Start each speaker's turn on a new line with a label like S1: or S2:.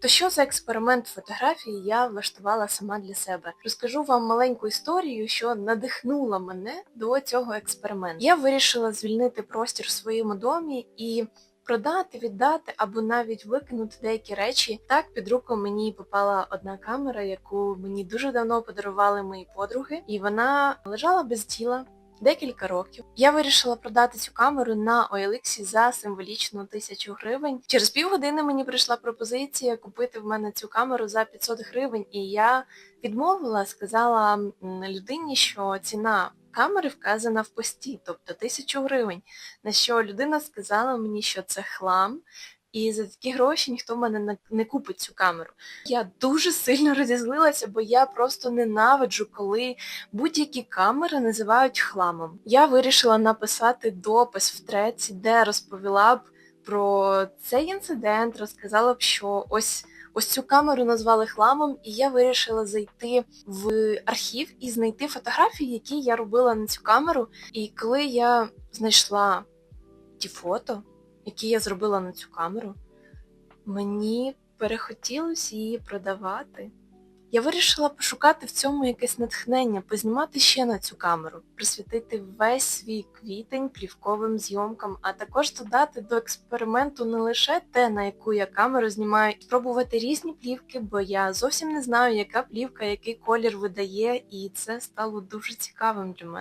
S1: То що за експеримент фотографії я влаштувала сама для себе? Розкажу вам маленьку історію, що надихнула мене до цього експерименту. Я вирішила звільнити простір в своєму домі і продати, віддати або навіть викинути деякі речі. Так під руку мені попала одна камера, яку мені дуже давно подарували мої подруги, і вона лежала без діла. Декілька років я вирішила продати цю камеру на OLX за символічну тисячу гривень. Через півгодини мені прийшла пропозиція купити в мене цю камеру за 500 гривень, і я відмовила, сказала людині, що ціна камери вказана в пості, тобто тисячу гривень. На що людина сказала мені, що це хлам, і за такі гроші ніхто в мене не- купить цю камеру. Я дуже сильно розізлилася, бо я просто ненавиджу, коли будь-які камери називають хламом. Я вирішила написати допис в треці, де розповіла б про цей інцидент, розказала б, що ось. Ось цю камеру назвали хламом, і я вирішила зайти в архів і знайти фотографії, які я робила на цю камеру. І коли я знайшла ті фото, які я зробила на цю камеру, мені перехотілося її продавати. Я вирішила пошукати в цьому якесь натхнення, познімати ще на цю камеру, присвятити весь свій квітень плівковим зйомкам, а також додати до експерименту не лише те, на яку я камеру знімаю, спробувати різні плівки, бо я зовсім не знаю, яка плівка, який колір видає, і це стало дуже цікавим для мене.